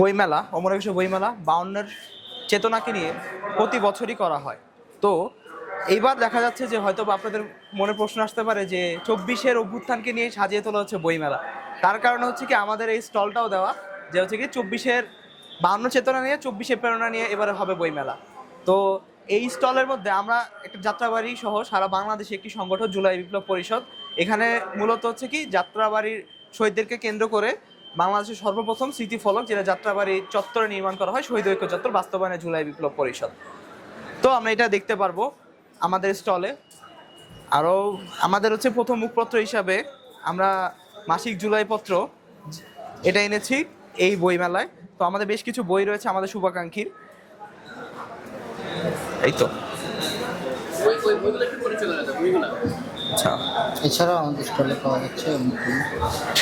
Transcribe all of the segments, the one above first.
বইমেলা অমর একুশে বইমেলা, বাউন্নের চেতনাকে নিয়ে প্রতি বছরই করা হয়। তো এইবার দেখা যাচ্ছে যে হয়তো আপনাদের মনে প্রশ্ন আসতে পারে যে চব্বিশের অভ্যুত্থানকে নিয়ে সাজিয়ে তোলা হচ্ছে বইমেলা। তার কারণে হচ্ছে কি, আমাদের এই স্টলটাও দেওয়া, যে হচ্ছে কি চব্বিশের বাউন্ন চেতনা নিয়ে চব্বিশে প্রেরণা নিয়ে এবারে হবে বইমেলা। তো এই স্টলের মধ্যে আমরা একটা যাত্রাবাড়ি সহ সারা বাংলাদেশে একটি সংগঠন, জুলাই বিপ্লব পরিষদ। এখানে মূলত হচ্ছে কি, যাত্রাবাড়ির শহীদদেরকে কেন্দ্র করে বাংলাদেশের সর্বপ্রথম স্মৃতি ফলক, যেটা যাত্রাবাড়ি চত্বরে নির্মাণ করা হয়, শহীদ ঐক্য চত্বর, বাস্তবায়নে জুলাই বিপ্লব পরিষদ। তো আমরা এটা দেখতে পারব আমাদের স্টলে। আরও আমাদের হচ্ছে প্রথম মুখপত্র হিসাবে আমরা মাসিক জুলাই পত্র এটা এনেছি এই বইমেলায়। তো আমাদের বেশ কিছু বই রয়েছে আমাদের শুভাকাঙ্ক্ষীর। এই তো। এছাড়াও আমাদের স্টলে পাওয়া যাচ্ছে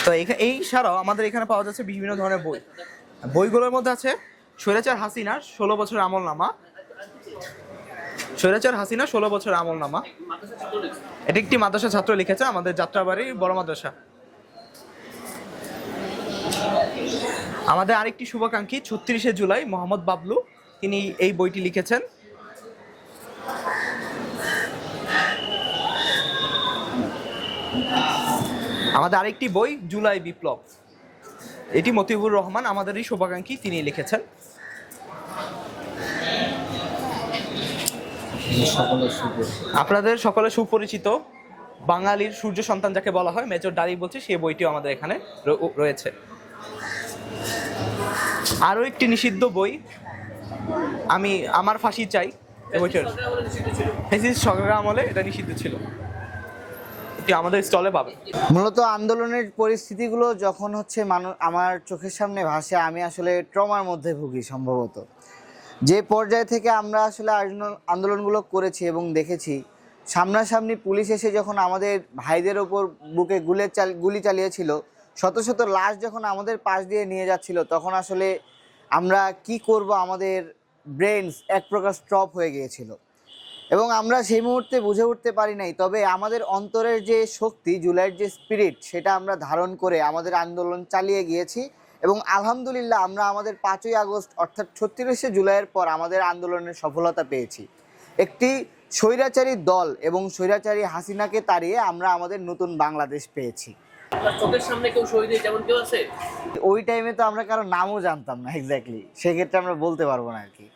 তো এই ছাড়াও আমাদের এখানে পাওয়া যাচ্ছে বিভিন্ন ধরনের বই। বইগুলোর মধ্যে আছে স্বৈরাচার হাসিনার ষোলো বছর আমল নামা স্বৈরাচার হাসিনা ষোলো বছর আমল নামা ছাত্র এটি একটি মাদ্রাসা ছাত্র লিখেছে আমাদের যাত্রাবাড়ি বড় মাদ্রাসা। আমাদের আরেকটি শুভাকাঙ্ক্ষী, ছত্রিশে জুলাই মোহাম্মদ বাবলু, তিনি এই বইটি লিখেছেন। আমাদের আরেকটি বই জুলাই বিপ্লব। এটি মতিউর রহমান আমাদেরই শুভাকাঙ্ক্ষী তিনি লিখেছেন। আপনাদের সকলে সুপরিচিত বাঙালির সূর্য সন্তান যাকে বলা হয় মেজর ডালি বলছে সেই বইটিও আমাদের এখানে রয়েছে। আরও একটি নিষিদ্ধ বই আমি আমার ফাঁসি চাই এই বইটার। সরকার আমলে এটা নিষিদ্ধ ছিল। এটি আমাদের স্টলে পাবে? মূলত আন্দোলনের পরিস্থিতিগুলো যখন হচ্ছে মানুষ আমার চোখের সামনে ভাসে, আমি আসলে ট্রমার মধ্যে ভুগি সম্ভবত। যে পর্যায় থেকে আমরা আসলে আন্দোলন- আন্দোলনগুলো করেছি এবং দেখেছি, সামনাসামনি পুলিশ এসে যখন আমাদের ভাইদের ওপর বুকে গুলে গুলি চালিয়েছিল, শত শত লাশ যখন আমাদের পাশ দিয়ে নিয়ে যাচ্ছিল, তখন আসলে আমরা কি করব আমাদের ব্রেনস এক প্রকার স্টপ হয়ে গিয়েছিল। এবং আমরা সেই মুহূর্তে বুঝে উঠতে পারি নাই তবে আমাদের অন্তরের যে শক্তি জুলাইয়ের যে স্পিরিট সেটা আমরা ধারণ করে আমাদের আন্দোলন চালিয়ে গিয়েছি এবং আলহামদুলিল্লাহ আমরা আমাদের পাঁচই আগস্ট অর্থাৎ ছত্রিশে জুলাইয়ের পর আমাদের আন্দোলনের সফলতা পেয়েছি। একটি স্বৈরাচারী দল এবং স্বৈরাচারী হাসিনাকে তাড়িয়ে আমরা আমাদের নতুন বাংলাদেশ পেয়েছি। সামনে কেউ শহীদ যেমন কেউ আছে? ওই টাইমে তো আমরা কারও নামও জানতাম না এক্স্যাক্টলি সেক্ষেত্রে আমরা বলতে পারব না আর কি।